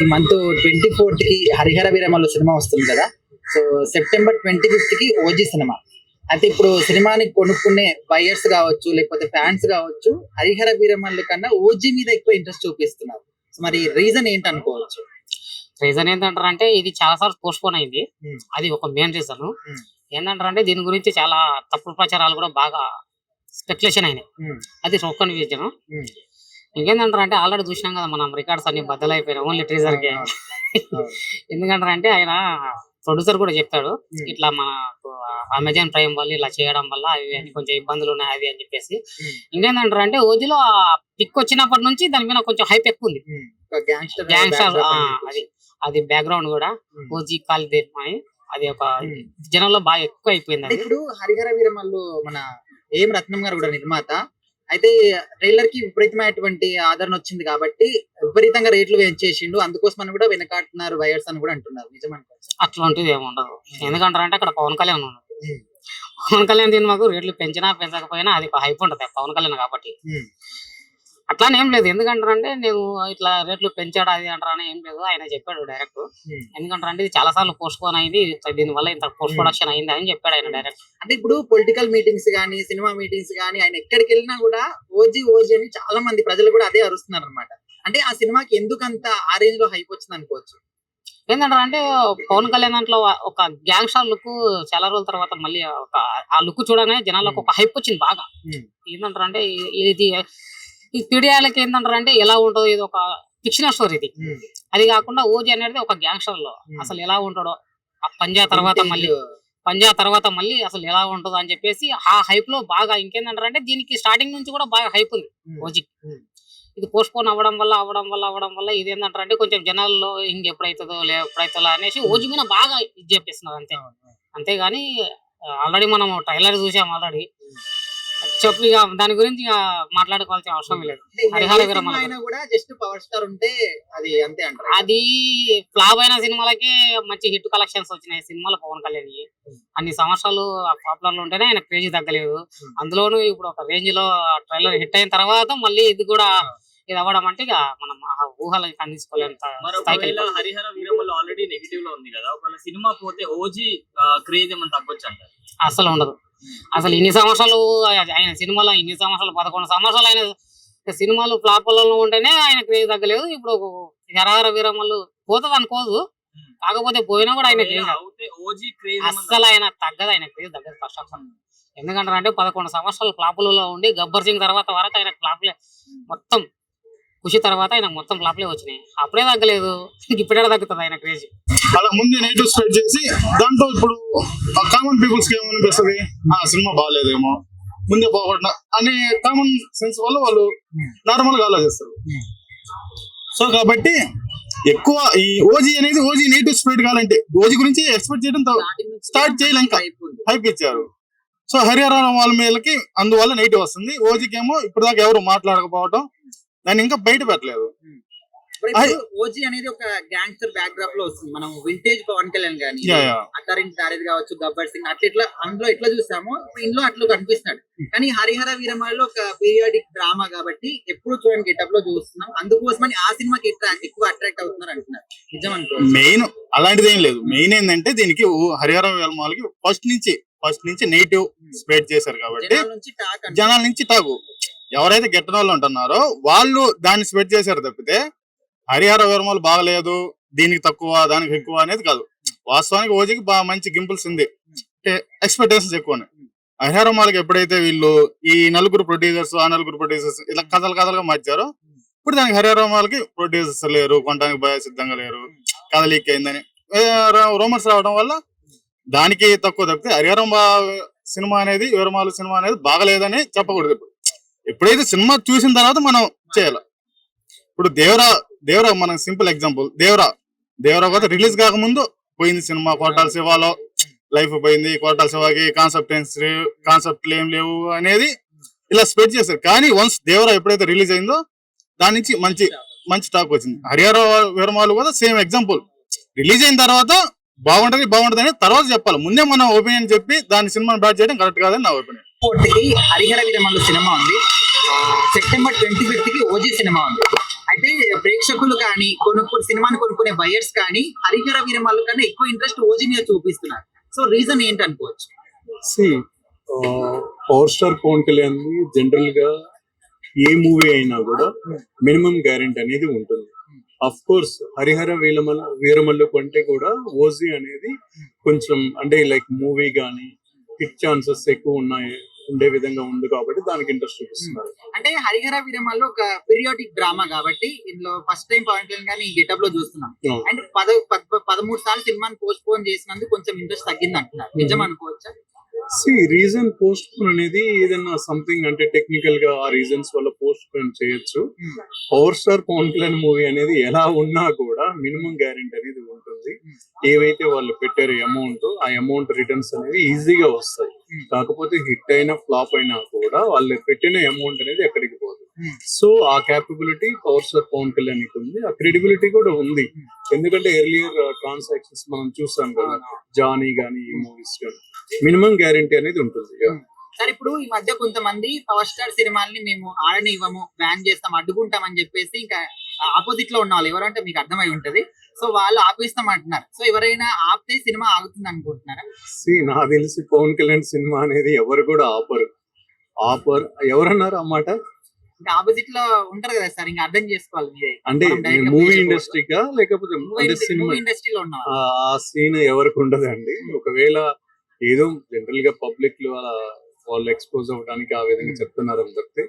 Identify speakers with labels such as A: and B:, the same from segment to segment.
A: ఈ month twenty ఫోర్త్కి Harihara Veeramallu cinema వస్తుంది కదా. సో సెప్టెంబర్ ట్వంటీ ఫిఫ్త్కి ఓజీ సినిమా. అయితే ఇప్పుడు సినిమాని కొనుక్కునే బయర్స్ కావచ్చు లేకపోతే ఫ్యాన్స్ కావచ్చు హరిహర వీరమల్లు కన్నా ఓజీ మీద ఎక్కువ ఇంట్రెస్ట్ చూపిస్తున్నారు. సో మరి రీజన్ ఏంటి అనుకోవచ్చు
B: రీజన్ ఏంటంటారంటే ఇది చాలా సార్లు పోస్ట్ పోన్ అయింది.
A: Hmm.
B: అది ఒక మెయిన్ రీజన్
A: Hmm.
B: ఏంటంటారంటే దీని గురించి చాలా తప్పుడు ప్రచారాలు కూడా బాగా స్పెక్యులేషన్ అయినాయి.
A: ఉమ్,
B: అది ఒక్కని విజయం
A: ఉమ్,
B: ఇంకేంటంటారంటే ఆల్రెడీ చూసినాం కదా మనం రికార్డ్స్ అన్ని బద్దలైపోయినాయి ఓన్లీ ట్రీజర్కి
A: అవును.
B: ఎందుకంటారంటే ఆయన ప్రొడ్యూసర్ కూడా చెప్పాడు. ఇట్లా మన అమెజాన్ ప్రైమ్ వల్ల ఇలా చేయడం వల్ల అవి అని కొంచెం ఇబ్బందులు ఉన్నాయి అవి అని చెప్పేసి
A: Hmm.
B: ఇంకేంటంటారంటే ఓజీలో ఆ పిక్ వచ్చినప్పటి నుంచి దాని మీద కొంచెం హైప్ ఎక్కువ ఉంది
A: గ్యాంగ్స్టర్.
B: అది అది బ్యాక్గ్రౌండ్ కూడా. ఓజీ కాలిదే అని అది ఒక. జనంలో బాగా ఎక్కువ అయిపోయింది
A: అంటే ఇప్పుడు హరిహర వీరమల్లు మన ఏం రత్నం గారు కూడా నిర్మాత అయితే ట్రైలర్కి విపరీతమైనటువంటి ఆదరణ వచ్చింది కాబట్టి విపరీతంగా రేట్లు పెంచేసిండు అందుకోసం అని కూడా వెనకాడుతున్నారు బయర్స్ అని కూడా అంటున్నారు. నిజం
B: అట్లాంటిది ఏమి ఉండదు. ఎందుకంటారంటే అక్కడ పవన్ కళ్యాణ్ ఉన్నాడు. పవన్ కళ్యాణ్ సినిమాకు రేట్లు పెంచినా పెంచకపోయినా అది హైప్ ఉంటుంది. పవన్ కళ్యాణ్ కాబట్టి. అట్లానే ఏం లేదు. ఎందుకంటారంటే నేను ఇట్లా రేట్లు పెంచాడు అది అంటారని ఏం లేదు. ఆయన చెప్పాడు డైరెక్ట్. ఎందుకంటారంటే ఇది చాలా సార్లు పోస్ట్ పోన్ అయింది దీని వల్ల ఇంత పోస్ట్ ప్రొడక్షన్ అయింది అని చెప్పాడు ఆయన డైరెక్ట్
A: అంటే ఇప్పుడు పొలిటికల్ మీటింగ్స్ కానీ సినిమా మీటింగ్స్ కానీ ఆయన ఎక్కడికి వెళ్ళినా కూడా ఓజీ ఓజీ అని చాలా మంది ప్రజలు కూడా అదే అరుస్తున్నారు అనమాట అంటే ఆ సినిమాకి ఎందుకు అంత ఆ రేంజ్లో హైప్ వచ్చింది అనుకోవచ్చు?
B: ఏంటంటారు అంటే పవన్ కళ్యాణ్ దాంట్లో ఒక గ్యాంగ్ స్టార్ లుక్ చాలా రోజుల తర్వాత మళ్ళీ ఒక ఆ లుక్ చూడగానే జనాలకు ఒక హైప్ వచ్చింది బాగా. ఏంటంటారు అంటే ఇది ఈ పీడియాలకి ఏంటంటారు అంటే ఎలా ఉంటుందో ఇది ఒక ఫిక్షనల్ స్టోరీ ఇది. అది కాకుండా ఓజీ అనేది ఒక
A: గ్యాంగ్స్టర్లో.
B: అసలు ఎలా ఉంటాడో ఆ పంజా తర్వాత మళ్ళీ పంజా తర్వాత మళ్ళీ అసలు ఎలా ఉంటుందో అని చెప్పేసి ఆ హైప్లో బాగా ఇంకేంటంటారు అంటే దీనికి స్టార్టింగ్ నుంచి కూడా బాగా హైప్ ఉంది
A: ఉమ్.
B: OG
A: Hmm.
B: ఇది పోస్ట్ పోన్ అవ్వడం వల్ల అవ్వడం వల్ల అవ్వడం వల్ల ఇది ఏంటంటారు అంటే కొంచెం జనాల్లో ఇంక ఎప్పుడైతుందో లే ఎప్పుడైతుందో అనేసి ఓజీ మీద బాగా ఇది చెప్పేస్తున్నారు అంతే అంతేగాని ఆల్రెడీ మనం ట్రైలర్ చూసాం ఆల్రెడీ చెప్పు ఇక దాని గురించి ఇక మాట్లాడుకోవాల్సిన అవసరం లేదు.
A: అంటే
B: హరిహర
A: కూడా జస్ట్ పవర్ స్టార్ ఉంటే అది అంతే అంటారు.
B: అది ఫ్లాప్ అయిన సినిమాలకే మంచి హిట్ కలెక్షన్స్ వచ్చినాయి. సినిమాలు పవన్ కళ్యాణ్ అన్ని సంవత్సరాలు పాపులర్లో ఉంటేనే ఆయన క్రేజ్ తగ్గలేదు.
A: Hmm.
B: అందులోనూ ఇప్పుడు ఒక రేంజ్లో ట్రైలర్ హిట్ అయిన తర్వాత మళ్ళీ ఇది కూడా ఇది అవ్వడం అంటే ఇక మనం ఆ ఊహలు అందించుకోలేంత.
C: హరిహర వీరమల్లు ఆల్రెడీ నెగిటివ్లో ఉంది కదా ఒకవేళ సినిమా పోతే ఓజీ క్రేజ్ ఏమైనా తగ్గొచ్చు అంటారు?
B: అసలు ఉండదు. అసలు ఇన్ని సంవత్సరాలు ఆయన సినిమాలో ఇన్ని సంవత్సరాలు పదకొండు సంవత్సరాలు ఆయన సినిమాలు ఫ్లాపులలో ఉంటేనే ఆయన క్రేజ్ తగ్గలేదు. ఇప్పుడు హరహర వీరమల్లు పోతుంది అనుకోదు. కాకపోతే పోయినా కూడా ఆయన అస్సలు ఆయన తగ్గదు ఆయన క్రేజ్ తగ్గదు ఫస్ట్ ఆఫ్ ఆల్ ఎందుకంటారు అంటే పదకొండు సంవత్సరాలు ఫ్లాపులలో ఉండి గబ్బర్ సింగ్ తర్వాత వరకు ఆయన ఫ్లాప్లే మొత్తం ఖుషి తర్వాత ఆయన మొత్తం ఫ్లాప్లే వచ్చినాయి. అప్పుడే తగ్గలేదు. ఇప్పుడే తగ్గుతుంది ఆయన క్రేజ్
D: అలా ముందే నెగిటివ్ స్ప్రెడ్ చేసి దాంట్లో ఇప్పుడు కామన్ పీపుల్స్కి ఏమనిపిస్తుంది? ఆ సినిమా బాగాలేదేమో ముందే పోగొట్టిన. అనే కామన్ సెన్స్ వల్ల వాళ్ళు నార్మల్గా ఆలోచిస్తారు. సో కాబట్టి ఎక్కువ ఈ ఓజీ అనేది ఓజీ నెగిటివ్ స్ప్రెడ్ కావాలంటే ఓజీ గురించి ఎక్స్పెక్ట్ చేయడం స్టార్ట్ చేయలేం ఇంకా.
A: హైప్
D: ఇచ్చారు. సో హరిహర వాళ్ళ మీదకి అందువల్ల నెగిటివ్ వస్తుంది. ఓజీకి ఏమో ఇప్పటిదాకా ఎవరు మాట్లాడకపోవడం దాన్ని ఇంకా బయట పెట్టలేదు.
A: ఓజీ అనేది ఒక గ్యాంగ్స్టర్ బ్యాక్ డ్రాప్లో వస్తుంది. మనం వింటేజ్ పవన్ కళ్యాణ్ గానీ. అత్తారింటి దారిది కావచ్చు గబ్బర్ సింగ్ అట్లా ఇట్లా అందులో ఎట్లా చూసామో ఇందులో అట్లా కనిపిస్తున్నాడు. కానీ హరిహర వీరమల్లో ఒక పీరియాడిక్ డ్రామా కాబట్టి ఎప్పుడు చూడండి గెటప్లో చూస్తున్నాం. అందుకోసమని ఆ సినిమాకి ఎక్కువ అట్రాక్ట్ అవుతున్నారు అంటున్నారు. నిజం అనుకో
D: మెయిన్ అలాంటిది ఏం లేదు. మెయిన్ ఏంటంటే దీనికి హరిహర వేలమాలకి ఫస్ట్ నుంచి ఫస్ట్ నుంచి నెగిటివ్ స్ప్రెడ్ చేశారు కాబట్టి
A: జనాల నుంచి టాక్
D: ఎవరైతే గెట్టన వాళ్ళు ఉంటున్నారో వాళ్ళు దాన్ని స్ప్రెడ్ చేశారు తప్పితే హరిహర విరమలు బాగలేదు దీనికి తక్కువ దానికి ఎక్కువ అనేది కాదు. వాస్తవానికి ఓజీకి బాగా మంచి గింపుల్స్ ఉంది. ఎక్స్పెక్టేషన్స్ ఎక్కువ ఉన్నాయి హరిహర మాలకి ఎప్పుడైతే వీళ్ళు ఈ నలుగురు ప్రొడ్యూసర్స్ ఆ నలుగురు ప్రొడ్యూసర్స్ ఇలా కథలు కథలుగా మార్చారో ఇప్పుడు దానికి హరిహర మాలకి ప్రొడ్యూసర్స్ లేరు కొనడానికి భయ సిద్ధంగా లేరు కథ లీక్ అయిందని. రోమన్స్ రావడం వల్ల దానికి తక్కువ తప్పితే హరిహరం సినిమా అనేది విరమాలు సినిమా అనేది బాగలేదని చెప్పకూడదు ఇప్పుడు. ఎప్పుడైతే సినిమా చూసిన తర్వాత మనం చేయాలి. ఇప్పుడు దేవరా దేవరా మన సింపుల్ ఎగ్జాంపుల్. దేవరా దేవరా కూడా రిలీజ్ కాకముందు పోయింది సినిమా కోటాల శివాలో. లైఫ్ పోయింది కోటాల శివాకి కాన్సెప్ట్ కాన్సెప్ట్లు ఏం లేవు అనేది ఇలా స్ప్రెడ్ చేశారు. కానీ వన్స్ దేవరా ఎప్పుడైతే రిలీజ్ అయిందో దాని నుంచి మంచి మంచి టాక్ వచ్చింది. హరిహర విరమాలు కూడా సేమ్ ఎగ్జాంపుల్. రిలీజ్ అయిన తర్వాత బాగుంటది బాగుంటది అని తర్వాత చెప్పాలి. ముందే మనం ఒపీనియన్ చెప్పి దాని సినిమాని బ్యాట్ చేయడం కరెక్ట్ కాదని నా opinion.
A: Fourth Harihara Veeramallu cinema ఉంది. సెప్టెంబర్ ట్వంటీ ఫిఫ్త్కి ఓజీ సినిమా ఉంది. అయితే ప్రేక్షకులు కానీ కొనుక్కు సినిమాని కొనుక్కునే బయర్స్ కానీ హరిహర విరమలు కన్నా ఎక్కువ ఇంట్రెస్ట్ ఓజీ మీద చూపిస్తున్నారు. సో రీజన్ ఏంటి అనుకోవచ్చు
E: సి పవర్ స్టార్ పవన్ కళ్యాణ్ జనరల్గా ఏ మూవీ అయినా కూడా మినిమం గ్యారెంటీ అనేది ఉంటుంది. అఫ్ కోర్స్ హరిహర వీరమల్ల వీరమల్లు కంటే కూడా ఓజీ అనేది కొంచెం అంటే లైక్ మూవీ కానీ హిట్ ఛాన్సెస్ ఎక్కువ ఉన్నాయి. ఉండే విధంగా ఉంది కాబట్టి దానికి ఇంట్రెస్ట్ చూపిస్తున్నారు.
A: అంటే హరిహర వీరమల్లు ఒక పీరియాడిక్ డ్రామా కాబట్టి ఇందులో ఫస్ట్ టైం పవన్ కళ్యాణ్ గానీ గెటప్లో చూస్తున్నాం. అండ్ పద పద- పదమూడు సార్లు సినిమాని పోస్ట్ పోన్ చేసినందుకు కొంచెం ఇంట్రెస్ట్ తగ్గింది అంటున్నారు నిజం అనుకోవచ్చా?
E: సి రీజన్ పోస్ట్ పోన్ అనేది ఏదైనా సంథింగ్ అంటే టెక్నికల్గా ఆ రీజన్స్ వల్ల పోస్ట్ పోన్ చేయొచ్చు. Power star Pawan Kalyan movie అనేది ఎలా ఉన్నా కూడా మినిమం గ్యారెంటీ అనేది ఉంటుంది. ఏవైతే వాళ్ళు పెట్టారు అమౌంట్ ఆ అమౌంట్ రిటర్న్స్ అనేవి ఈజీగా వస్తాయి. కాకపోతే హిట్ అయినా ఫ్లాప్ అయినా కూడా వాళ్ళు పెట్టిన అమౌంట్ అనేది ఎక్కడికి పోదు.
A: Hmm.
E: సో ఆ capability power star Pawan Kalyan ఉంది. ఆ క్రెడిబిలిటీ కూడా ఉంది.
A: Hmm.
E: ఎందుకంటే ఎర్లియర్ ట్రాన్సాక్షన్స్ మనం చూసాం కదా జానీ గానీ ఈ మూవీస్ కానీ మినిమం గ్యారెంటీ అనేది ఉంటుంది
A: సార్ ఇప్పుడు ఈ మధ్య కొంతమంది పవర్ స్టార్ సినిమాల్ని మేము ఆడనివ్వము బ్యాన్ చేస్తాం అడ్డుకుంటాం అని చెప్పేసి ఇంకా ఆపోజిట్లో ఉన్న వాళ్ళు ఎవరంటే మీకు అర్థమై ఉంటది. సో వాళ్ళు ఆపేస్తాం అంటున్నారు సో ఎవరైనా ఆపితే సినిమా ఆగుతుంది అనుకుంటున్నారా
E: నాకు తెలిసి పవన్ కళ్యాణ్ సినిమా అనేది ఎవరు కూడా ఆపరు. ఆపర్. ఎవరన్నారు ఆ మాట?
A: ఇంకా ఆపోజిట్లో ఉంటారు కదా సార్ ఇంకా అర్థం చేసుకోవాలి మీరే.
E: అంటే మూవీ. ఇండస్ట్రీకా లేకపోతే సినిమా
A: ఇండస్ట్రీలో ఉన్న.
E: ఆ- ఆ సీన్ ఎవరికి ఉండదండి. ఒకవేళ ఏదో జనరల్గా పబ్లిక్లో అలా వాళ్ళు ఎక్స్పోజ్ అవ్వడానికి ఆ విధంగా చెప్తున్నారు అని.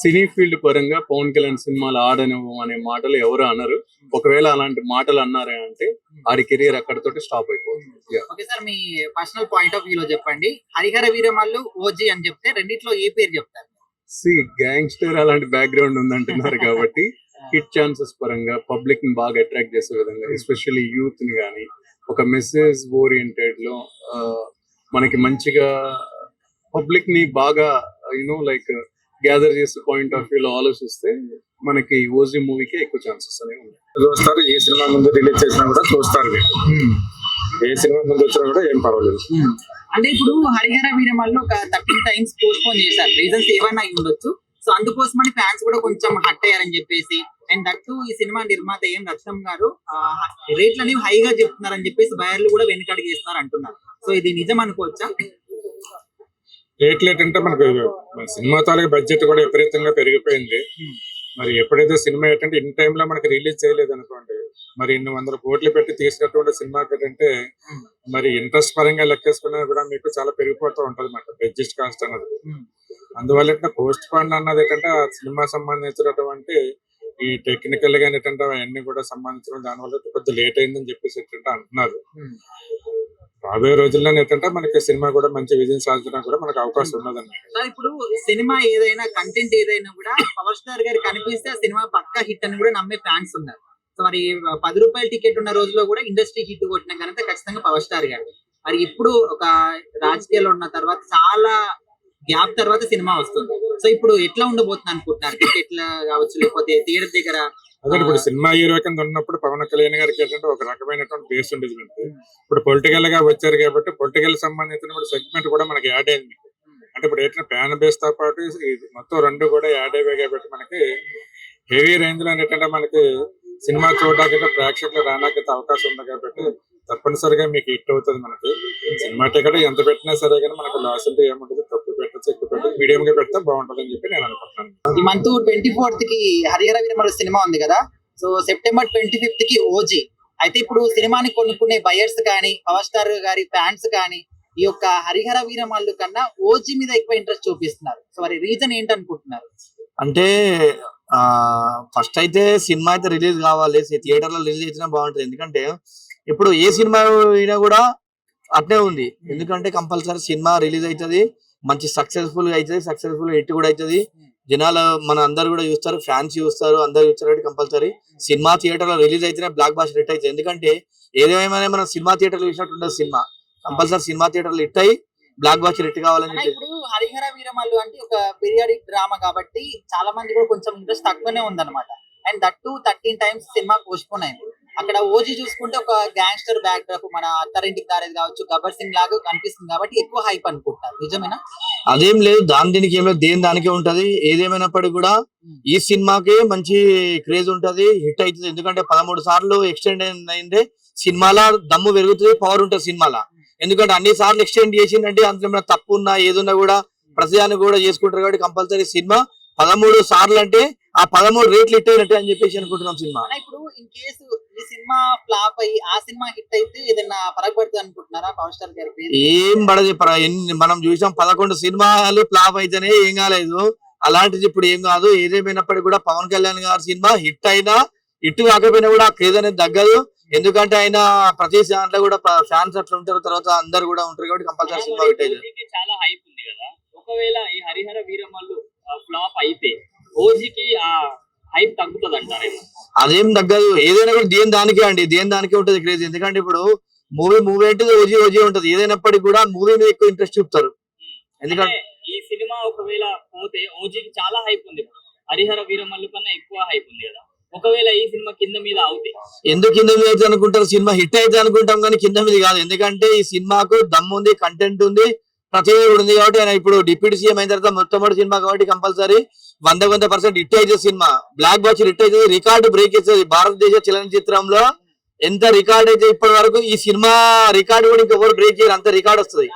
E: సినీ ఫీల్డ్ పరంగా పవన్ కళ్యాణ్ సినిమాలు ఆడనివ్వం అనే మాటలు ఎవరు అనరు. ఒకవేళ అలాంటి మాటలు అన్నారే అంటే ఆడి కెరియర్ అక్కడతోటి స్టాప్ అయిపోతుంది.
A: ఓకే సార్ మీ పర్సనల్ పాయింట్ ఆఫ్ చెప్పండి. హరిహర వీరమల్లు ఓజీ అని చెప్తే రెండిట్లో ఏ పేరు చెప్తారు?
E: సి గ్యాంగ్స్టర్ అలాంటి బ్యాక్గ్రౌండ్ ఉందంటున్నారు కాబట్టి హిట్ ఛాన్సెస్ పరంగా పబ్లిక్ని బాగా అట్రాక్ట్ చేసే విధంగా ఎస్పెషల్లీ యూత్ని కానీ ఒక మెసేజ్ ఓరియంటెడ్లో మనకి మంచిగా పబ్లిక్ని బాగా యూనో లైక్ గ్యాదర్ చేసే పాయింట్ ఆఫ్ వ్యూ లో ఆలోచిస్తే మనకి ఓజీ మూవీకి ఎక్కువ ఛాన్సెస్ అనేవి ఉన్నాయి.
F: చూస్తారు ఏ సినిమా ముందు రిలీజ్ చేసినా కూడా చూస్తారు. ఏ సినిమా ముందు వచ్చినా కూడా ఏం పర్వాలేదు.
A: అంటే ఇప్పుడు హరిహర వీరమల్లు ఒక థర్టీన్ టైమ్స్ పోస్ట్ పోన్ చేశారు. రీజన్స్ ఏమైనా అయి ఉండొచ్చు. సో అందుకోసమని ఫ్యాన్స్ కూడా కొంచెం హట్ అయ్యారని చెప్పేసి అండ్ దట్టు ఈ సినిమా నిర్మాత ఏం రత్నం గారు రేట్లు అనేవి హైగా చెప్తున్నారని చెప్పేసి బయర్లు కూడా వెనకడుగు చేస్తున్నారు అంటున్నారు. సో ఇది నిజం అనుకోవచ్చా?
F: రేట్లు అంటే మనకు సినిమా తాలూకు బడ్జెట్ కూడా విపరీతంగా పెరిగిపోయింది. మరి ఎప్పుడైతే సినిమా ఏంటంటే ఇన్ టైంలో మనకి రిలీజ్ చేయలేదు అనుకోండి మరి ఇన్ని వందల కోట్లు పెట్టి తీసినటువంటి సినిమా ఏంటంటే మరి ఇంట్రెస్ట్ పరంగా లెక్కేసుకున్నా కూడా మీకు చాలా పెరిగిపోతూ ఉంటది మాట బడ్జెట్ కాస్ట్ అన్నది అందువల్ల ఏంటంటే పోస్ట్ పోన్ అన్నది ఏంటంటే ఆ సినిమా సంబంధించినటువంటి ఈ టెక్నికల్గా ఏంటంటే అవన్నీ కూడా సంబంధించడం దానివల్ల కొద్దిగా లేట్ అయిందని చెప్పేసి ఏంటంటే అంటున్నారు. రాబోయే రోజుల్లో ఏంటంటే మనకి సినిమా కూడా మంచి విజయం సాధించడానికి కూడా మనకు అవకాశం ఉన్నదన్నమాట.
A: ఇప్పుడు సినిమా ఏదైనా కంటెంట్ ఏదైనా కూడా పవర్ స్టార్ గారు కనిపిస్తే ఆ సినిమా పక్కా హిట్ అని కూడా నమ్మే ఫ్యాన్స్ ఉన్నారు. సో మరి పది రూపాయల టికెట్ ఉన్న రోజులో కూడా ఇండస్ట్రీ హిట్ కొట్టిన ఘనత ఖచ్చితంగా పవర్ స్టార్ గారు. మరి ఇప్పుడు ఒక రాజకీయాల్లో ఉన్న తర్వాత చాలా గ్యాప్ తర్వాత సినిమా వస్తుంది. సో ఇప్పుడు ఎట్లా ఉండబోతుంది అనుకుంటున్నారు? టికెట్ల కావచ్చు లేకపోతే థియేటర్ దగ్గర
F: అదే ఇప్పుడు సినిమా హీరో కింద ఉన్నప్పుడు పవన్ కళ్యాణ్ గారికి ఏంటంటే ఒక రకమైనటువంటి బేస్ ఉండేది ఇప్పుడు పొలిటికల్గా వచ్చారు కాబట్టి పొలిటికల్ సంబంధించిన సెగ్మెంట్ కూడా మనకి యాడ్ అయింది. అంటే ఇప్పుడు ఏంటంటే ఫ్యాన్ బేస్తో పాటు ఇది మొత్తం రెండు కూడా యాడ్ అయ్యాయి కాబట్టి మనకి హెవీ రేంజ్లో ఏంటంటే మనకి సినిమా చూడడానికి ప్రేక్షకులు రావడానికి అవకాశం ఉంది కాబట్టి తప్పనిసరిగా మీకు హిట్ అవుతుంది మనకి. సినిమా టికెట్ ఎంత పెట్టినా సరే కానీ మనకు లాస్ అంటే ఏముంటుంది తక్కువ పెట్టచ్చు ఎక్కువ పెట్టచ్చు. మీడియం గా పెడితే బాగుంటుంది అని చెప్పి నేను అనుకుంటున్నాను.
A: ఈ మంత్ ట్వంటీ ఫోర్త్కి హరిహర వీరమల సినిమా ఉంది కదా. సో సెప్టెంబర్ ట్వంటీ ఫిఫ్త్కి ఓజీ. అయితే ఇప్పుడు సినిమాని కొనుక్కునే బయర్స్ కానీ పవర్ స్టార్ గారి ఫ్యాన్స్ కానీ ఈ యొక్క హరిహర వీరమల్లు కన్నా ఓజీ మీద ఎక్కువ ఇంట్రెస్ట్ చూపిస్తున్నారు. సో మరి రీజన్ ఏంటనుకుంటున్నారు?
G: అంటే ఆ ఫస్ట్ అయితే సినిమా అయితే రిలీజ్ కావాలి. థియేటర్లో రిలీజ్ చేసినా బాగుంటుంది. ఎందుకంటే ఇప్పుడు ఏ సినిమా అయినా కూడా అట్నే ఉంది. ఎందుకంటే కంపల్సరీ సినిమా రిలీజ్ అవుతుంది మంచి సక్సెస్ఫుల్గా అవుతుంది సక్సెస్ఫుల్ హిట్ కూడా అవుతుంది జనాలు మన అందరు కూడా చూస్తారు. ఫ్యాన్స్ చూస్తారు. అందరు చూస్తారు కంపల్సరీ సినిమా థియేటర్లో రిలీజ్ అయితేనే బ్లాక్ బాస్ హిట్ అవుతుంది ఎందుకంటే ఏదేమైనా మనం సినిమా థియేటర్లో చూసినట్టు ఉండదు సినిమా. కంపల్సరీ సినిమా థియేటర్లో హిట్ అయ్యి బ్లాక్ బాస్ హిట్ కావాలని
A: ఇప్పుడు హరిహర వీరమల్లు అంటే ఒక పీరియాడిక్ డ్రామా కాబట్టి చాలా మంది కూడా కొంచెం ఇంట్రెస్ట్ తక్కువనే ఉందన్నమాట. And that too thirteen times cinema postpone అయింది. అక్కడ ఓజీ చూసుకుంటే ఒక గ్యాంగ్స్టర్ బ్యాక్ డ్రాప్ మన అత్తారింటికి దారేది కావచ్చు గబ్బర్ సింగ్ లాగా కనిపిస్తుంది కాబట్టి ఎక్కువ హైప్ అనుకుంటారు నిజమేనా?
G: అదేం లేదు దాని దీనికి ఏం లేదు దేని దానికే ఉంటది. ఏదేమైనప్పటికీ కూడా ఈ సినిమాకి మంచి క్రేజ్ ఉంటది హిట్ అవుతుంది. ఎందుకంటే పదమూడు సార్లు ఎక్స్టెండ్ అయింది సినిమాలో దమ్ము పెరుగుతుంది పవర్ ఉంటుంది సినిమాలో. ఎందుకంటే అన్ని సార్లు ఎక్స్టెండ్ చేసిందంటే అందులో ఏమైనా తప్పు ఉన్నా ఏదున్నా కూడా ప్రతిదాన్ని కూడా చేసుకుంటారు కాబట్టి కంపల్సరీ సినిమా పదమూడు సార్లు అంటే ఆ పదమూడు రేట్లు హిట్ అయినట్టే అని చెప్పేసి అనుకుంటున్నాం సినిమా.
A: ఇప్పుడు ఇన్ కేసు ఈ సినిమా ఫ్లాప్ అయ్యి ఆ సినిమా హిట్ అయితే ఏదైనా పరగబడుతుంది అనుకుంటున్నారా పవర్ స్టార్ గారికి
G: ఏం పడదు ప్ర- ఎన్ని- మనం చూసాం పదకొండు సినిమాలు ఫ్లాప్ అయితేనే ఏం కాలేదు. అలాంటిది ఇప్పుడు ఏం కాదు ఏదేమైనప్పటికీ కూడా పవన్ కళ్యాణ్ గారి సినిమా హిట్ అయినా హిట్ కాకపోయినా కూడా క్రేజ్ అనేది తగ్గదు. ఎందుకంటే ఆయన ప్రతి దాంట్లో కూడా ఫ్యాన్స్ అట్లా ఉంటారు తర్వాత అందరు కూడా ఉంటారు కాబట్టి కంపల్సరీ సినిమా హిట్
C: ఓజీకి చాలా హైప్ ఉంది కదా. ఒకవేళ ఈ హరిహర వీరమల్లు ఫ్లాప్ అయితే ఓజీకి ఆ హైప్ తగ్గుతుంది అంటారేమో
G: అదేం తగ్గదు. ఏదైనా కూడా దేని దానికే అండి. దేని దానికే ఉంటది క్రేజ్ ఎందుకంటే ఇప్పుడు మూవీ మూవీ అంటే ఓజీ ఓజీ ఉంటది. ఏదైనప్పటికీ కూడా మూవీ మీద ఎక్కువ ఇంట్రెస్ట్ చూపుతారు. ఎందుకంటే
C: ఈ సినిమా ఒకవేళ పోతే ఓజీకి చాలా హైప్ ఉంది. హరిహర వీరమల్లు కన్నా ఎక్కువ హైప్ ఉంది కదా. ఒకవేళ ఈ సినిమా కింద మీద అవుతే.
G: ఎందుకు కింద మీద అయితే అనుకుంటారు? సినిమా హిట్ అయితే అనుకుంటాం కానీ కింద మీద కాదు. ఎందుకంటే ఈ సినిమాకు దమ్ ఉంది కంటెంట్ ఉంది. కూడా ఉంది కాబట్టి ఆయన ఇప్పుడు డిప్యూటీ సీఎం అయిన తర్వాత మొట్టమొదటి సినిమా కాబట్టి కంపల్సరీ వంద వంద పర్సెంట్ హిట్ అయితే సినిమా. బ్లాక్ బాక్స్ హిట్ అయితే రికార్డు బ్రేక్ చేసేది భారతదేశ చలనచిత్రంలో ఎంత రికార్డ్ అయితే ఇప్పటి వరకు ఈ సినిమా రికార్డు కూడా ఇంకెవరు బ్రేక్ చేయరు అంత రికార్డ్ వస్తుంది.